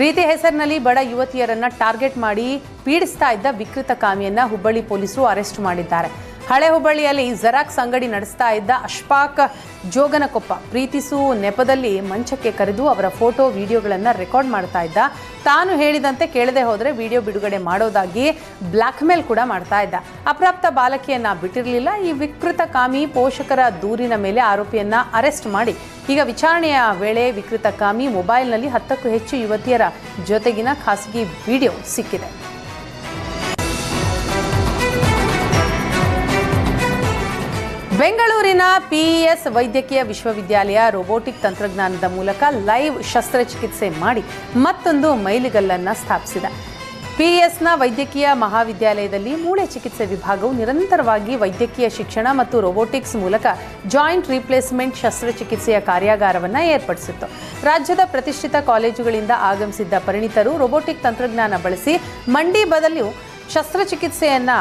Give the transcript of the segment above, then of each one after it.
ಪ್ರೀತಿ ಹೆಸರಿನಲ್ಲಿ ಬಡ ಯುವತಿಯರನ್ನ ಟಾರ್ಗೆಟ್ ಮಾಡಿ ಪೀಡಿಸ್ತಾ ಇದ್ದ ವಿಕೃತ ಕಾಮಿಯನ್ನ ಹುಬ್ಬಳ್ಳಿ ಪೊಲೀಸರು ಅರೆಸ್ಟ್ ಮಾಡಿದ್ದಾರೆ. ಹಳೆ ಹುಬ್ಬಳ್ಳಿಯಲ್ಲಿ ಜೆರಾಕ್ಸ್ ಅಂಗಡಿ ನಡೆಸ್ತಾ ಇದ್ದ ಅಶ್ಫಾಕ್ ಜೋಗನಕೊಪ್ಪ ಪ್ರೀತಿಸು ನೆಪದಲ್ಲಿ ಮಂಚಕ್ಕೆ ಕರೆದು ಅವರ ಫೋಟೋ, ವಿಡಿಯೋಗಳನ್ನು ರೆಕಾರ್ಡ್ ಮಾಡ್ತಾ ಇದ್ದ. ತಾನು ಹೇಳಿದಂತೆ ಕೇಳದೆ ಹೋದರೆ ವಿಡಿಯೋ ಬಿಡುಗಡೆ ಮಾಡೋದಾಗಿ ಬ್ಲ್ಯಾಕ್ ಮೇಲ್ ಕೂಡ ಮಾಡ್ತಾ ಇದ್ದ. ಅಪ್ರಾಪ್ತ ಬಾಲಕಿಯನ್ನ ಬಿಟ್ಟಿರಲಿಲ್ಲ. ಈ ವಿಕೃತ ಕಾಮಿ ಪೋಷಕರ ದೂರಿನ ಮೇಲೆ ಆರೋಪಿಯನ್ನ ಅರೆಸ್ಟ್ ಮಾಡಿ. ಈಗ ವಿಚಾರಣೆಯ ವೇಳೆ ವಿಕೃತ ಕಾಮಿ ಮೊಬೈಲ್ನಲ್ಲಿ ಹತ್ತಕ್ಕೂ ಹೆಚ್ಚು ಯುವತಿಯರ ಜೊತೆಗಿನ ಖಾಸಗಿ ವಿಡಿಯೋ ಸಿಕ್ಕಿದೆ. ಬೆಂಗಳೂರಿನ ಪಿಇಎಸ್ ವೈದ್ಯಕೀಯ ವಿಶ್ವವಿದ್ಯಾಲಯ ರೋಬೋಟಿಕ್ ತಂತ್ರಜ್ಞಾನದ ಮೂಲಕ ಲೈವ್ ಶಸ್ತ್ರಚಿಕಿತ್ಸೆ ಮಾಡಿ ಮತ್ತೊಂದು ಮೈಲಿಗಲ್ಲನ್ನು ಸ್ಥಾಪಿಸಿದೆ. ಪಿಇಎಸ್ನ ವೈದ್ಯಕೀಯ ಮಹಾವಿದ್ಯಾಲಯದಲ್ಲಿ ಮೂಳೆ ಚಿಕಿತ್ಸೆ ವಿಭಾಗವು ನಿರಂತರವಾಗಿ ವೈದ್ಯಕೀಯ ಶಿಕ್ಷಣ ಮತ್ತು ರೋಬೋಟಿಕ್ಸ್ ಮೂಲಕ ಜಾಯಿಂಟ್ ರೀಪ್ಲೇಸ್ಮೆಂಟ್ ಶಸ್ತ್ರಚಿಕಿತ್ಸೆಯ ಕಾರ್ಯಾಗಾರವನ್ನು ಏರ್ಪಡಿಸಿತ್ತು. ರಾಜ್ಯದ ಪ್ರತಿಷ್ಠಿತ ಕಾಲೇಜುಗಳಿಂದ ಆಗಮಿಸಿದ್ದ ಪರಿಣಿತರು ರೋಬೋಟಿಕ್ ತಂತ್ರಜ್ಞಾನ ಬಳಸಿ ಮಂಡಿ ಬದಲು ಶಸ್ತ್ರಚಿಕಿತ್ಸೆಯನ್ನ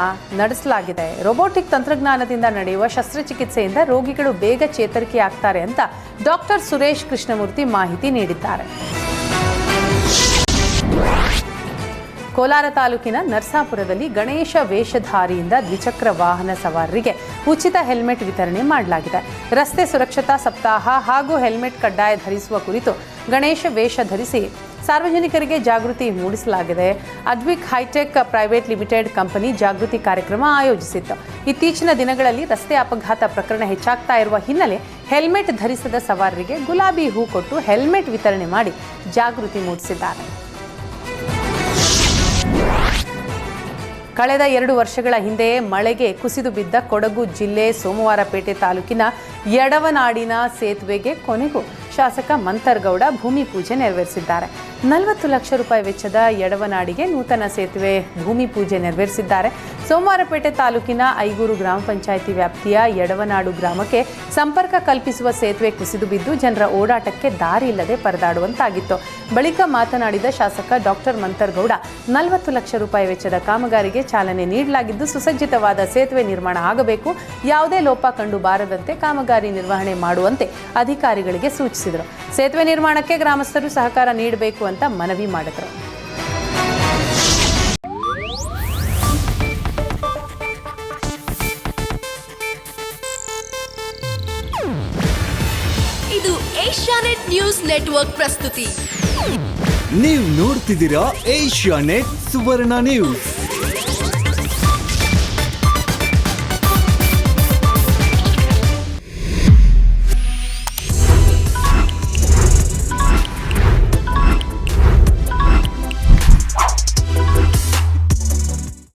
ನಡೆಸಲಾಗಿದೆ. ರೋಬೋಟಿಕ್ ತಂತ್ರಜ್ಞಾನದಿಂದ ನಡೆಯುವ ಶಸ್ತ್ರಚಿಕಿತ್ಸೆಯಿಂದ ರೋಗಿಗಳು ಬೇಗ ಚೇತರಿಕೆ ಆಗ್ತಾರೆ ಅಂತ ಡಾಕ್ಟರ್ ಸುರೇಶ್ ಕೃಷ್ಣಮೂರ್ತಿ ಮಾಹಿತಿ ನೀಡಿದ್ದಾರೆ. ಕೋಲಾರ ತಾಲೂಕಿನ ನರಸಾಪುರದಲ್ಲಿ ಗಣೇಶ ವೇಷಧಾರಿಯಿಂದ ದ್ವಿಚಕ್ರ ವಾಹನ ಸವಾರರಿಗೆ ಉಚಿತ ಹೆಲ್ಮೆಟ್ ವಿತರಣೆ ಮಾಡಲಾಗಿದೆ. ರಸ್ತೆ ಸುರಕ್ಷತಾ ಸಪ್ತಾಹ ಹಾಗೂ ಹೆಲ್ಮೆಟ್ ಕಡ್ಡಾಯ ಧರಿಸುವ ಕುರಿತು ಗಣೇಶ ವೇಷ ಧರಿಸಿ ಸಾರ್ವಜನಿಕರಿಗೆ ಜಾಗೃತಿ ಮೂಡಿಸಲಾಗಿದೆ. Advik hitech private limited company ಜಾಗೃತಿ ಕಾರ್ಯಕ್ರಮ ಆಯೋಜಿಸಿತ್ತು. ಇತ್ತೀಚಿನ ದಿನಗಳಲ್ಲಿ ರಸ್ತೆ ಅಪಘಾತ ಪ್ರಕರಣ ಹೆಚ್ಚಾಗ್ತಾ ಇರುವ ಹಿನ್ನೆಲೆ ಹೆಲ್ಮೆಟ್ ಧರಿಸದ ಸವಾರರಿಗೆ ಗುಲಾಬಿ ಹೂ ಕೊಟ್ಟು ಹೆಲ್ಮೆಟ್ ವಿತರಣೆ ಮಾಡಿ ಜಾಗೃತಿ ಮೂಡಿಸಿದ್ದಾರೆ. ಕಳೆದ ಎರಡು ವರ್ಷಗಳ ಹಿಂದೆ ಮಳೆಗೆ ಕುಸಿದು ಬಿದ್ದ ಕೊಡಗು ಜಿಲ್ಲೆ ಸೋಮವಾರಪೇಟೆ ತಾಲೂಕಿನ ಯಡವನಾಡಿನ ಸೇತುವೆಗೆ ಕೊನೆಗೂ ಶಾಸಕ ಮಂತರ್ಗೌಡ ಭೂಮಿ ಪೂಜೆ ನೆರವೇರಿಸಿದ್ದಾರೆ. ನಲವತ್ತು ಲಕ್ಷ ರೂಪಾಯಿ ವೆಚ್ಚದ ಯಡವನಾಡಿಗೆ ನೂತನ ಸೇತುವೆ ಭೂಮಿ ಪೂಜೆ ನೆರವೇರಿಸಿದ್ದಾರೆ. ಸೋಮವಾರಪೇಟೆ ತಾಲೂಕಿನ ಐಗೂರು ಗ್ರಾಮ ಪಂಚಾಯಿತಿ ವ್ಯಾಪ್ತಿಯ ಯಡವನಾಡು ಗ್ರಾಮಕ್ಕೆ ಸಂಪರ್ಕ ಕಲ್ಪಿಸುವ ಸೇತುವೆ ಕುಸಿದು ಬಿದ್ದು ಜನರ ಓಡಾಟಕ್ಕೆ ದಾರಿ ಇಲ್ಲದೆ ಪರದಾಡುವಂತಾಗಿತ್ತು. ಬಳಿಕ ಮಾತನಾಡಿದ ಶಾಸಕ ಡಾಕ್ಟರ್ ಮಂತರ್ಗೌಡ, ನಲವತ್ತು ಲಕ್ಷ ರೂಪಾಯಿ ವೆಚ್ಚದ ಕಾಮಗಾರಿಗೆ ಚಾಲನೆ ನೀಡಲಾಗಿದ್ದು ಸುಸಜ್ಜಿತವಾದ ಸೇತುವೆ ನಿರ್ಮಾಣ ಆಗಬೇಕು, ಯಾವುದೇ ಲೋಪ ಕಂಡು ಬಾರದಂತೆ ಕಾಮಗಾರಿ ನಿರ್ವಹಣೆ ಮಾಡುವಂತೆ ಅಧಿಕಾರಿಗಳಿಗೆ ಸೂಚಿಸಿದರು. ಸೇತುವೆ ನಿರ್ಮಾಣಕ್ಕೆ ಗ್ರಾಮಸ್ಥರು ಸಹಕಾರ ನೀಡಬೇಕು ಅಂತ ಮನವಿ ಮಾಡಿದ್ರು. ಇದು ಏಷ್ಯಾನೆಟ್ ನ್ಯೂಸ್ ನೆಟ್ವರ್ಕ್ ಪ್ರಸ್ತುತಿ. ನೀವು ನೋಡ್ತಿದ್ದೀರಾ ಏಷ್ಯಾ ನೆಟ್ ಸುವರ್ಣ ನ್ಯೂಸ್.